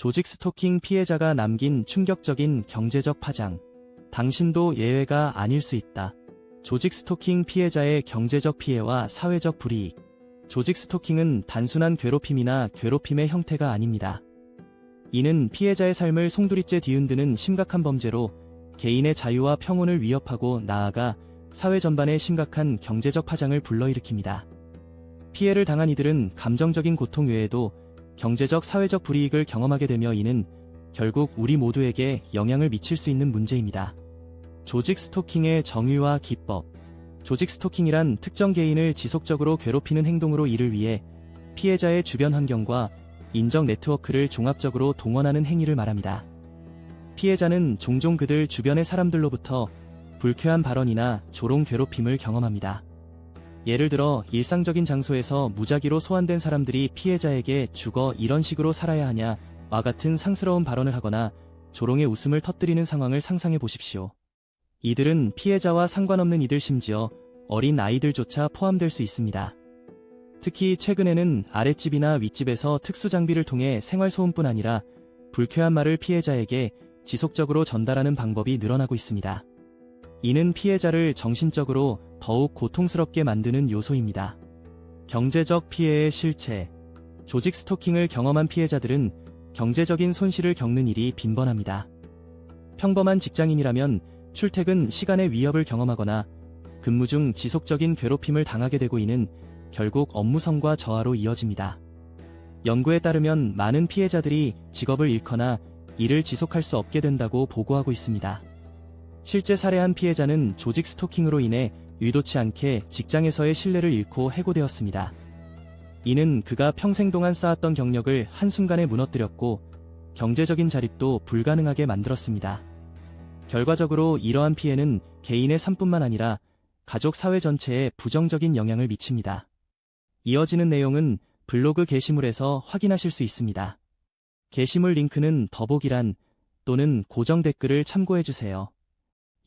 조직 스토킹 피해자가 남긴 충격적인 경제적 파장. 당신도 예외가 아닐 수 있다. 조직 스토킹 피해자의 경제적 피해와 사회적 불이익. 조직 스토킹은 단순한 괴롭힘이나 괴롭힘의 형태가 아닙니다. 이는 피해자의 삶을 송두리째 뒤흔드는 심각한 범죄로 개인의 자유와 평온을 위협하고 나아가 사회 전반에 심각한 경제적 파장을 불러일으킵니다. 피해를 당한 이들은 감정적인 고통 외에도 경제적 사회적 불이익을 경험하게 되며 이는 결국 우리 모두에게 영향을 미칠 수 있는 문제입니다. 조직 스토킹의 정의와 기법 조직 스토킹이란 특정 개인을 지속적으로 괴롭히는 행동으로 이를 위해 피해자의 주변 환경과 인적 네트워크를 종합적으로 동원하는 행위를 말합니다. 피해자는 종종 그들 주변의 사람들로부터 불쾌한 발언이나 조롱 괴롭힘을 경험합니다. 예를 들어 일상적인 장소에서 무작위로 소환된 사람들이 피해자에게 죽어 이런 식으로 살아야 하냐 와 같은 상스러운 발언을 하거나 조롱의 웃음을 터뜨리는 상황을 상상해 보십시오. 이들은 피해자와 상관없는 이들 심지어 어린 아이들조차 포함될 수 있습니다. 특히 최근에는 아랫집이나 윗집에서 특수 장비를 통해 생활소음뿐 아니라 불쾌한 말을 피해자에게 지속적으로 전달하는 방법이 늘어나고 있습니다. 이는 피해자를 정신적으로 더욱 고통스럽게 만드는 요소입니다. 경제적 피해의 실체. 조직 스토킹을 경험한 피해자들은 경제적인 손실을 겪는 일이 빈번합니다. 평범한 직장인이라면 출퇴근 시간의 위협을 경험하거나 근무 중 지속적인 괴롭힘을 당하게 되고 이는 결국 업무성과 저하로 이어집니다. 연구에 따르면 많은 피해자들이 직업을 잃거나 일을 지속할 수 없게 된다고 보고하고 있습니다. 실제 살해한 피해자는 조직 스토킹으로 인해 의도치 않게 직장에서의 신뢰를 잃고 해고되었습니다. 이는 그가 평생 동안 쌓았던 경력을 한순간에 무너뜨렸고 경제적인 자립도 불가능하게 만들었습니다. 결과적으로 이러한 피해는 개인의 삶뿐만 아니라 가족 사회 전체에 부정적인 영향을 미칩니다. 이어지는 내용은 블로그 게시물에서 확인하실 수 있습니다. 게시물 링크는 더보기란 또는 고정 댓글을 참고해주세요.